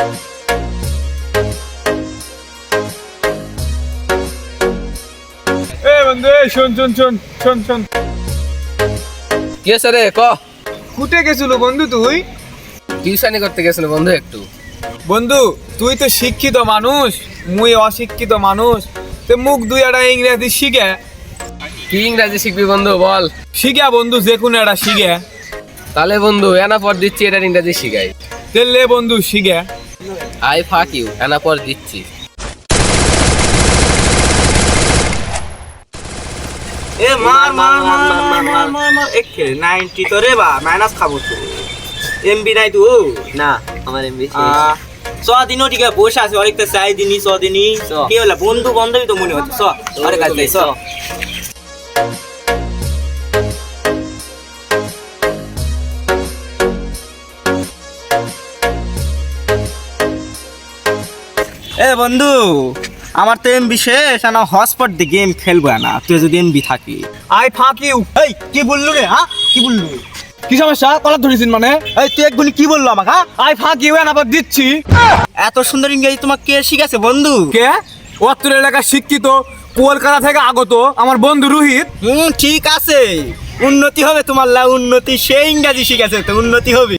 এ বন্ধু এ শোন শোন শোন শোন শোন। কি আছে রে ক? কুটে গেছিল বন্ধু তুই? টিউশনি করতে গেছিল বন্ধু একটু। বন্ধু তুই তো শিক্ষিত মানুষ মুই অশিক্ষিত মানুষ তে মুখ দুই একটা ইংরেজি শিখে। কি ইংরাজি শিখবি বন্ধু বল। শিখে বন্ধু যে কোনো একটা শিখে। তাহলে বন্ধু এনা পর দিচ্ছি এটা ইংরাজি শিখাই। তেলে বন্ধু শিখে। আই ফাক ইউ এনা পর দিচ্ছি। এ মার মার মার মার মার মার মার এক নাইনটি তো রে বা মাইনাস খাব তো। এমবি নাই তো না আমার এমবি চ দিনও ঠিক আছে বসে আছে অনেকটা চাই দিনই চ। দিনই কি হলো বন্ধু বান্ধবী তো মনে হচ্ছে চ আরে কাজ চ। এ বন্ধু আমার তো এমবি শেষ না হটস্পট দিয়ে গেম খেলব না তুই যদি এমবি থাকি আই ফাঁক ইউ এই কি বললু রে হ্যাঁ কি বললু কি সমস্যা কলার ধরেছিস মানে এই তুই একগুলি কি বলল আমাকে হ্যাঁ? আই ফাঁক ইউ আবার দিচ্ছি এত সুন্দর ইংরেজি তোমাকে কে শিখাছে বন্ধু কে অত্র এলাকা শিক্ষিত কলকাতা থেকে আগত আমার বন্ধু রোহিত হুম ঠিক আছে উন্নতি হবে তোমার লা উন্নতি সেই ইংরাজি শিখেছে তো উন্নতি হবে